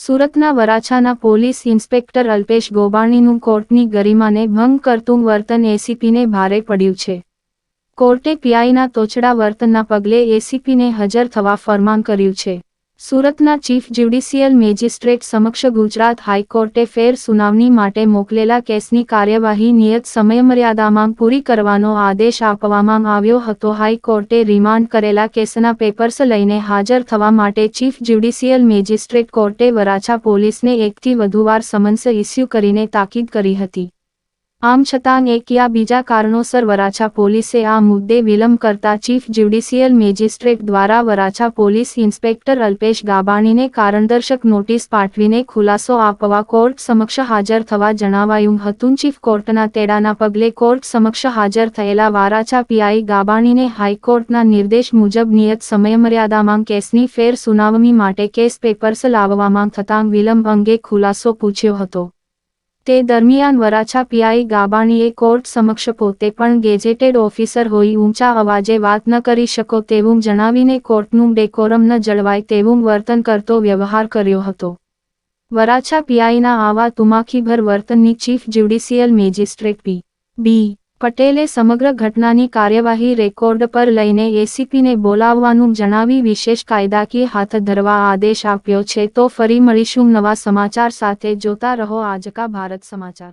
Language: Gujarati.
સુરતના વરાછાના પોલીસ ઇન્સ્પેક્ટર અલ્પેશ ગોબાણીનું કોર્ટની ગરિમાને ભંગ કરતું વર્તન એસીપીને ભારે પડ્યું છે. કોર્ટે પીઆઈના તોછડા વર્તનના પગલે એસીપીને હાજર થવા ફરમાન કર્યું છે. સુરતના ચીફ જ્યુડિશિયલ મેજિસ્ટ્રેટ સમક્ષ ગુજરાત હાઈકોર્ટે ફેર સુનાવણી માટે મોકલેલા કેસની કાર્યવાહી નિયત સમયમર્યાદામાં પૂરી કરવાનો આદેશ આપવામાં આવ્યો હતો. હાઈકોર્ટે રિમાન્ડ કરેલા કેસના પેપર્સ લઈને હાજર થવા માટે ચીફ જ્યુડિશિયલ મેજિસ્ટ્રેટ કોર્ટે વરાછા પોલીસને એકથી વધુવાર સમન્સ ઇસ્યુ કરીને તાકીદ કરી હતી. આમ છતાં એક યા બીજા કારણોસર વરાછા પોલીસે આ મુદ્દે વિલંબ કરતા ચીફ જ્યુડિશિયલ મેજિસ્ટ્રેટ દ્વારા વરાછા પોલીસ ઇન્સ્પેક્ટર અલ્પેશ ગાબાણીને કારણદર્શક નોટિસ પાઠવીને ખુલાસો આપવા કોર્ટ સમક્ષ હાજર થવા જણાવાયું હતું. ચીફ કોર્ટના તેડાના પગલે કોર્ટ સમક્ષ હાજર થયેલા વરાછા પીઆઈ ગાબાણીને હાઈકોર્ટના નિર્દેશ મુજબ નિયત સમયમર્યાદામાં કેસની ફેર સુનાવણી માટે કેસ પેપર્સ લાવવામાં થતાં વિલંબ અંગે ખુલાસો પૂછ્યો હતો. તે દરમિયાન વરાછા પીઆઈ ગાબાણીએ કોર્ટ સમક્ષ પોતે પણ ગેજેટેડ ઓફિસર હોઈ ઊંચા અવાજે વાત ન કરી શકો તેવું જણાવીને કોર્ટનું ડેકોરમ ન જળવાય તેવું વર્તન કરતો વ્યવહાર કર્યો હતો. વરાછા પીઆઈના આવા તુમાખીભર વર્તનની chief judicial magistrate P. B. પટેલે સમગ્ર ઘટનાની કાર્યવાહી રેકોર્ડ પર લઈને એસીપીને બોલાવવાનું જણાવી વિશેષ કાયદાકીય હાથ ધરવા આદેશ આપ્યો છે. તો ફરી મળીશું નવા સમાચાર સાથે. જોતા રહો આજકા ભારત સમાચાર.